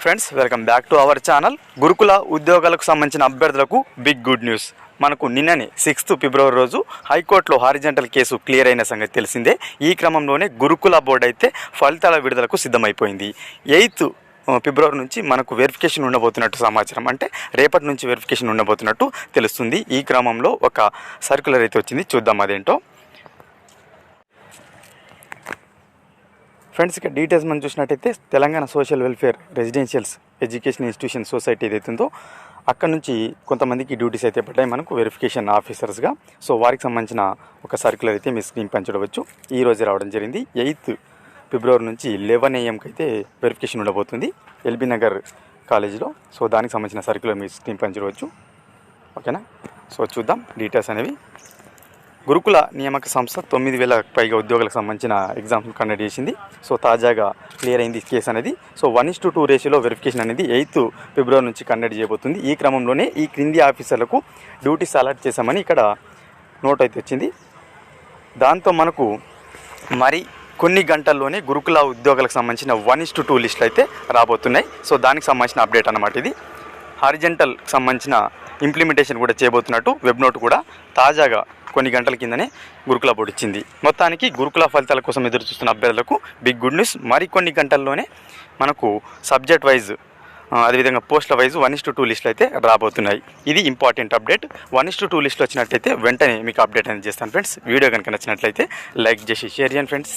Friends welcome back to our channel గురుకుల ఉద్యోగాలకు సంబంధించిన అభ్యర్థులకు బిగ్ గుడ్ న్యూస్ మనకు నిన్ననే సిక్స్త్ ఫిబ్రవరి రోజు హైకోర్టులో హారిజెంటల్ కేసు క్లియర్ అయిన సంగతి తెలిసిందే. ఈ క్రమంలోనే గురుకుల బోర్డు అయితే ఫలితాల విడుదలకు సిద్ధమైపోయింది. ఎయిత్ ఫిబ్రవరి నుంచి మనకు వెరిఫికేషన్ ఉండబోతున్నట్టు సమాచారం. అంటే రేపటి నుంచి వెరిఫికేషన్ ఉండబోతున్నట్టు తెలుస్తుంది. ఈ క్రమంలో ఒక సర్క్యులర్ అయితే వచ్చింది. చూద్దాం అదేంటో. ఫ్రెండ్స్ ఇక్కడ డీటెయిల్స్ మనం చూసినట్టయితే Telangana social welfare residentials education institution society ఏదైతే ఉందో అక్కడ నుంచి కొంతమందికి డ్యూటీస్ అయితే పడ్డాయి మనకు వెరిఫికేషన్ ఆఫీసర్స్గా సో వారికి సంబంధించిన ఒక సర్క్యులర్ అయితే మీ స్క్రీన్ పంచడవచ్చు ఈ రోజు రావడం జరిగింది. ఎయిత్ ఫిబ్రవరి నుంచి లెవెన్ ఏఎంకి అయితే వెరిఫికేషన్ ఉండబోతుంది ఎల్బీ నగర్ కాలేజీలో సో దానికి సంబంధించిన సర్క్యులర్ మీ స్క్రీన్ పంచడవచ్చు ఓకేనా సో చూద్దాం డీటెయిల్స్ అనేవి. గురుకుల నియామక సంస్థ తొమ్మిది వేల పైగా ఉద్యోగులకు సంబంధించిన ఎగ్జామ్స్ కండక్ట్ చేసింది. సో తాజాగా క్లియర్ అయింది కేసు అనేది. So one is to two రేషియోలో వెరిఫికేషన్ అనేది ఎయిత్ ఫిబ్రవరి నుంచి కండక్ట్ చేయబోతుంది. ఈ క్రమంలోనే ఈ క్రింది ఆఫీసర్లకు డ్యూటీస్ అలాట్ చేశామని ఇక్కడ నోట్ అయితే వచ్చింది. దాంతో మనకు మరి కొన్ని గంటల్లోనే గురుకుల ఉద్యోగులకు సంబంధించిన వన్ ఇస్ టు టూ లిస్టులు అయితే రాబోతున్నాయి. సో దానికి సంబంధించిన అప్డేట్ అన్నమాట ఇది. హారిజెంటల్కి సంబంధించిన ఇంప్లిమెంటేషన్ కూడా చేయబోతున్నట్టు వెబ్ నోట్ కూడా తాజాగా కొన్ని గంటల కిందనే గురుకుల బోర్డు ఇచ్చింది. మొత్తానికి గురుకుల ఫలితాల కోసం ఎదురు చూస్తున్న అభ్యర్థులకు బిగ్ గుడ్ న్యూస్ మరికొన్ని గంటల్లోనే మనకు సబ్జెక్ట్ వైజ్ అదేవిధంగా పోస్టుల wise one is to two లిస్టులు అయితే రాబోతున్నాయి. ఇది important update one is to two లిస్టులు వచ్చినట్లయితే వెంటనే మీకు అప్డేట్ అనేది చేస్తాను ఫ్రెండ్స్ వీడియో కనుక నచ్చినట్లయితే లైక్ చేసి షేర్ చేయండి ఫ్రెండ్స్